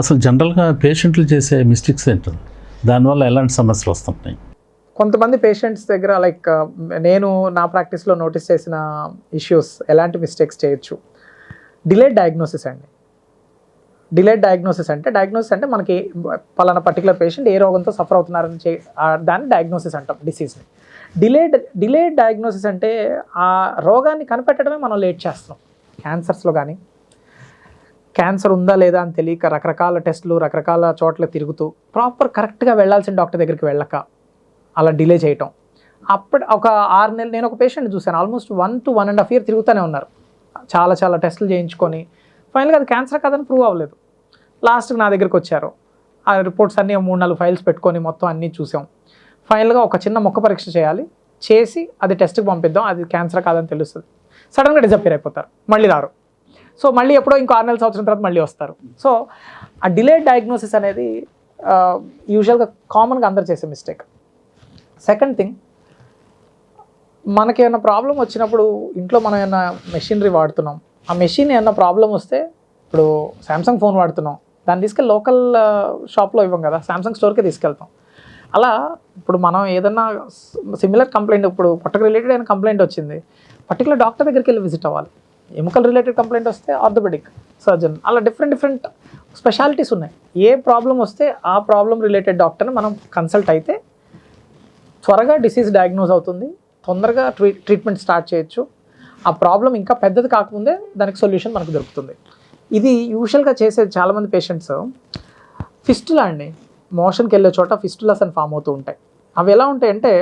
అసలు జనరల్గా పేషెంట్లు చేసే మిస్టేక్స్ ఏంటో? దానివల్ల ఎలాంటి సమస్యలు వస్తుంటాయి? కొంతమంది పేషెంట్స్ దగ్గర లైక్ నేను నా ప్రాక్టీస్లో నోటీస్ చేసిన ఇష్యూస్ ఎలాంటి మిస్టేక్స్ చేయొచ్చు? డిలేడ్ డయాగ్నోసిస్ అండి. డిలేడ్ డయాగ్నోసిస్ అంటే డయాగ్నోసిస్ అంటే మనకి పలానా పర్టికులర్ పేషెంట్ ఏ రోగంతో సఫర్ అవుతున్నారని చే దాన్ని డయాగ్నోసిస్ అంటాం డిసీజ్ని. డిలేడ్ డిలేడ్ డయాగ్నోసిస్ అంటే ఆ రోగాన్ని కనిపెట్టడమే మనం లేట్ చేస్తున్నాం. క్యాన్సర్స్లో కానీ క్యాన్సర్ ఉందా లేదా అని తెలియక రకరకాల టెస్టులు రకరకాల చోట్ల తిరుగుతూ ప్రాపర్ కరెక్ట్గా వెళ్ళాల్సిన డాక్టర్ దగ్గరికి వెళ్ళక అలా డిలే చేయటం. అప్పుడు ఒక ఆరు నెలలు నేను ఒక పేషెంట్ చూశాను. Almost one two one and half year తిరుగుతూనే ఉన్నారు. చాలా చాలా టెస్టులు చేయించుకొని ఫైనల్గా అది క్యాన్సర్ కాదని ప్రూవ్ అవ్వలేదు. లాస్ట్కి నా దగ్గరికి వచ్చారు. ఆ రిపోర్ట్స్ అన్నీ మూడు నాలుగు ఫైల్స్ పెట్టుకొని మొత్తం అన్నీ చూసాం. ఫైనల్గా ఒక చిన్న మొక్క పరీక్ష చేయాలి. చేసి అది టెస్ట్కి పంపిద్దాం. అది క్యాన్సర్ కాదని తెలుస్తుంది. సడన్గా డిజపేర్ అయిపోతారు. మళ్ళీ రారు. సో మళ్ళీ ఎప్పుడో ఇంకో ఆరు నెలల సంవత్సరం తర్వాత మళ్ళీ వస్తారు. సో ఆ డిలేడ్ డయాగ్నోసిస్ అనేది యూజువల్గా కామన్గా అందరు చేసే మిస్టేక్ సెకండ్ థింగ్ మనకి ఏమైనా ప్రాబ్లం వచ్చినప్పుడు ఇంట్లో మనం ఏమైనా మెషినరీ వాడుతున్నాం. ఆ మెషిన్ ఏమైనా ప్రాబ్లం వస్తే ఇప్పుడు శాంసంగ్ ఫోన్ వాడుతున్నాం. దాన్ని తీసుకెళ్ళి లోకల్ షాప్లో ఇవ్వం కదా. శాంసంగ్ స్టోర్కే తీసుకెళ్తాం. అలా ఇప్పుడు మనం ఏదన్నా సిమిలర్ కంప్లైంట్ ఇప్పుడు పొట్టకు రిలేటెడ్ అయిన కంప్లైంట్ వచ్చింది. పర్టికులర్ డాక్టర్ దగ్గరికి వెళ్ళి విజిట్ అవ్వాలి. ఎముకల్ రిలేటెడ్ కంప్లైంట్ వస్తే ఆర్థోపెడిక్ సర్జన్ అలా డిఫరెంట్ డిఫరెంట్ స్పెషాలిటీస్ ఉన్నాయి. ఏ ప్రాబ్లం వస్తే ఆ ప్రాబ్లం రిలేటెడ్ డాక్టర్ని మనం కన్సల్ట్ అయితే త్వరగా డిసీజ్ డయాగ్నోజ్ అవుతుంది. తొందరగా ట్రీ ట్రీట్మెంట్ స్టార్ట్ చేయొచ్చు. ఆ ప్రాబ్లం ఇంకా పెద్దది కాకముందే దానికి సొల్యూషన్ మనకు దొరుకుతుంది. ఇది యూజువల్గా చేసేది చాలామంది పేషెంట్స్ ఫిస్టులా అండి. మోషన్కి వెళ్ళే చోట ఫిస్టులాస్ అని ఫామ్ అవుతూ ఉంటాయి. అవి ఎలా ఉంటాయంటే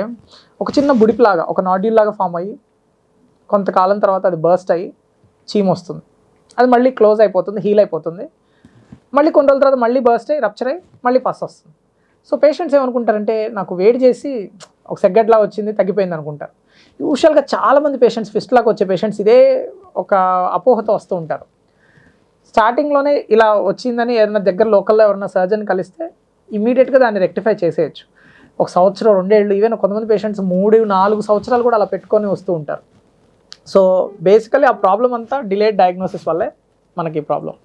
ఒక చిన్న బుడిపిలాగా ఒక నాడ్యూల్ లాగా ఫామ్ అయ్యి కొంతకాలం తర్వాత అది బర్స్ట్ అయ్యి చీమ్ వస్తుంది. అది మళ్ళీ క్లోజ్ అయిపోతుంది హీల్ అయిపోతుంది. మళ్ళీ కొన్ని రోజుల తర్వాత మళ్ళీ బర్స్ట్ అయ్యి రప్చర్ అయ్యి మళ్ళీ పస్ వస్తుంది. సో పేషెంట్స్ ఏమనుకుంటారంటే నాకు వేడి చేసి ఒక సెగ్గట్లా వచ్చింది తగ్గిపోయింది అనుకుంటారు. యూజువల్గా చాలామంది పేషెంట్స్ ఫిస్ట్లాగా వచ్చే పేషెంట్స్ ఇదే ఒక అపోహతో వస్తూ ఉంటారు. స్టార్టింగ్లోనే ఇలా వచ్చిందని ఏదైనా దగ్గర లోకల్లో ఎవరైనా సర్జన్ కలిస్తే ఇమీడియట్గా దాన్ని రెక్టిఫై చేసేయచ్చు. ఒక సంవత్సరం రెండేళ్ళు ఈవెన్ కొంతమంది పేషెంట్స్ మూడు నాలుగు సంవత్సరాలు కూడా అలా పెట్టుకొని వస్తూ ఉంటారు. సో బేసికలీ ఆ ప్రాబ్లం అంతా డిలేడ్ డయాగ్నోసిస్ వల్లే మనకి ప్రాబ్లం